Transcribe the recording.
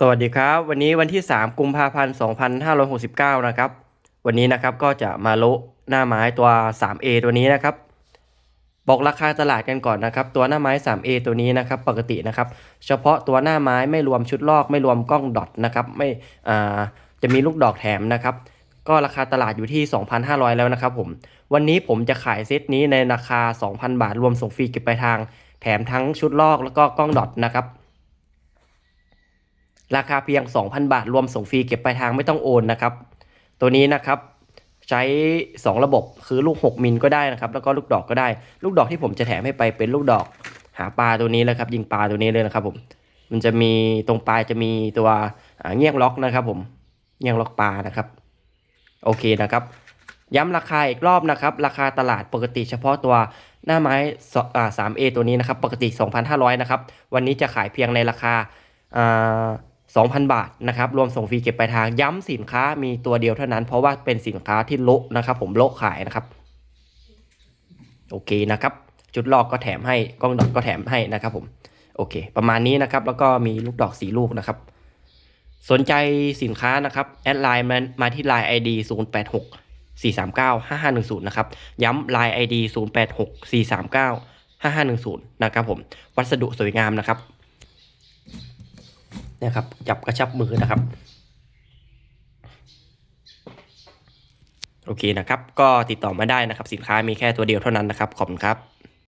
สวัสดีครับ วันนี้วันที่ 3 กุมภาพันธ์ 2569 นะครับ วันนี้นะครับก็จะมาโละหน้าไม้ตัว 3A ตัวนี้นะครับ บอกราคาตลาดกันก่อนนะครับ ตัวหน้าไม้ 3A ตัวนี้นะครับ ปกตินะครับ เฉพาะตัวหน้าไม้ไม่รวมชุดลอก ไม่รวมกล้องดอทนะครับไม่อ่าจะมีลูกดอกแถมนะครับ ก็ราคาตลาดอยู่ที่ 2,500 แล้วนะครับผมวันนี้ผมจะขายเซตนี้ในราคา 2,000 บาทรวมส่งฟรีเก็บปลายทาง แถมทั้งชุดลอกแล้วก็กล้องดอทนะครับ ราคาเพียง 2,000 บาท รวมส่งฟรีเก็บปลายทางไม่ต้องโอนนะครับ ตัวนี้นะครับใช้ 2 ระบบคือลูก 6 มิลก็ได้นะครับ แล้วก็ลูกดอกก็ได้ ลูกดอกที่ผมจะแถมให้ไปเป็นลูกดอกหาปลาตัวนี้เลยครับ ยิงปลาตัวนี้เลยนะครับผมมันจะมีตรงปลายจะมีตัวเงี้ยงล็อกนะครับ ผมเงี้ยงล็อกปลานะครับ โอเคนะครับ ย้ำราคาอีกรอบนะครับ ราคาตลาดปกติเฉพาะตัวหน้าไม้สอ่า 3A ตัวนี้นะครับ ปกติ 2,500 นะครับ วันนี้จะขายเพียงในราคา 2,000 บาทนะครับรวมส่งฟรีเก็บปลายทางย้ำสินค้ามีตัวเดียวเท่านั้น เพราะว่าเป็นสินค้าที่โละนะครับผมโละขายนะครับ โอเคนะครับ จุดลอกก็แถมให้กล้องดอกก็แถมให้นะครับผมโอเค ประมาณนี้นะครับ แล้วก็มีลูกดอกสีลูกนะครับ สนใจสินค้านะครับแอดไลน์มามาที่ Line ID 086 439 5510 นะครับ ย้ำ Line ID 086 439 5510 นะครับผม วัสดุสวยงามนะครับ นะครับ จับกระชับมือนะครับ โอเคนะครับ ก็ติดต่อมาได้นะครับ สินค้ามีแค่ตัวเดียวเท่านั้นนะครับ ขอบคุณครับ